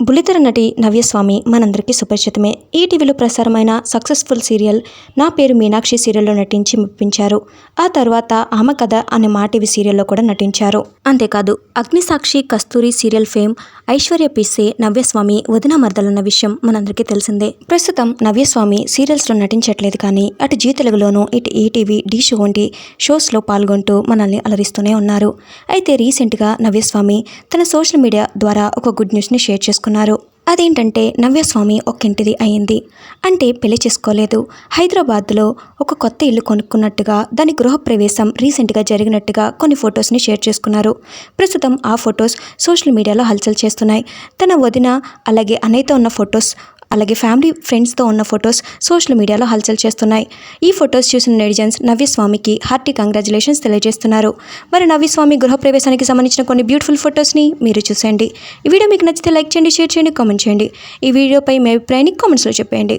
బుల్లితెర నటి నవ్యస్వామి మనందరికీ సుపరిచితమే. ఈటీవీలో ప్రసారమైన సక్సెస్ఫుల్ సీరియల్ నా పేరు మీనాక్షి సీరియల్లో నటించి మెప్పించారు ఆ తర్వాత ఆమె కథ అనే మా టీవీ సీరియల్లో కూడా నటించారు. అంతేకాదు అగ్నిసాక్షి కస్తూరి సీరియల్ ఫేమ్ ఐశ్వర్య పిస్సే నవ్యస్వామి వదిన మర్దలన్న విషయం మనందరికీ తెలిసిందే. ప్రస్తుతం నవ్యస్వామి సీరియల్స్లో నటించట్లేదు కానీ అటు జీ తెలుగులోనూ ఇటు ఈటీవీ డీ షో వంటి షోస్లో పాల్గొంటూ మనల్ని అలరిస్తూనే ఉన్నారు. అయితే రీసెంట్గా నవ్యస్వామి తన సోషల్ మీడియా ద్వారా ఒక గుడ్ న్యూస్ని షేర్ చేసుకున్నారు. అదేంటంటే నవ్యస్వామి ఒక్కింటిది అయింది. అంటే పెళ్ళి చేసుకోలేదు. హైదరాబాద్లో ఒక కొత్త ఇల్లు కొనుక్కున్నట్టుగా దాని గృహప్రవేశం రీసెంట్గా జరిగినట్టుగా కొన్ని ఫొటోస్ని షేర్ చేసుకున్నారు. ప్రస్తుతం ఆ ఫొటోస్ సోషల్ మీడియాలో హల్చల్ చేస్తున్నాయి. తన వదిన అలాగే అన్నయ్యతో ఉన్న ఫొటోస్ అలాగే ఫ్యామిలీ ఫ్రెండ్స్తో ఉన్న ఫొటోస్ సోషల్ మీడియాలో హల్చల్ చేస్తున్నాయి. ఈ ఫొటోస్ చూసిన నెటిజన్స్ నవ్యస్వామికి హార్టీ కంగ్రాచులేషన్స్ తెలియజేస్తున్నారు. మరి నవ్యస్వామి గృహప్రవేశానికి సంబంధించిన కొన్ని బ్యూటిఫుల్ ఫొటోస్ని మీరు చూసేయండి. ఈ వీడియో మీకు నచ్చితే లైక్ చేయండి షేర్ చేయండి కామెంట్ చేయండి. ఈ వీడియోపై మీ అభిప్రాయాన్ని కామెంట్స్లో చెప్పేయండి.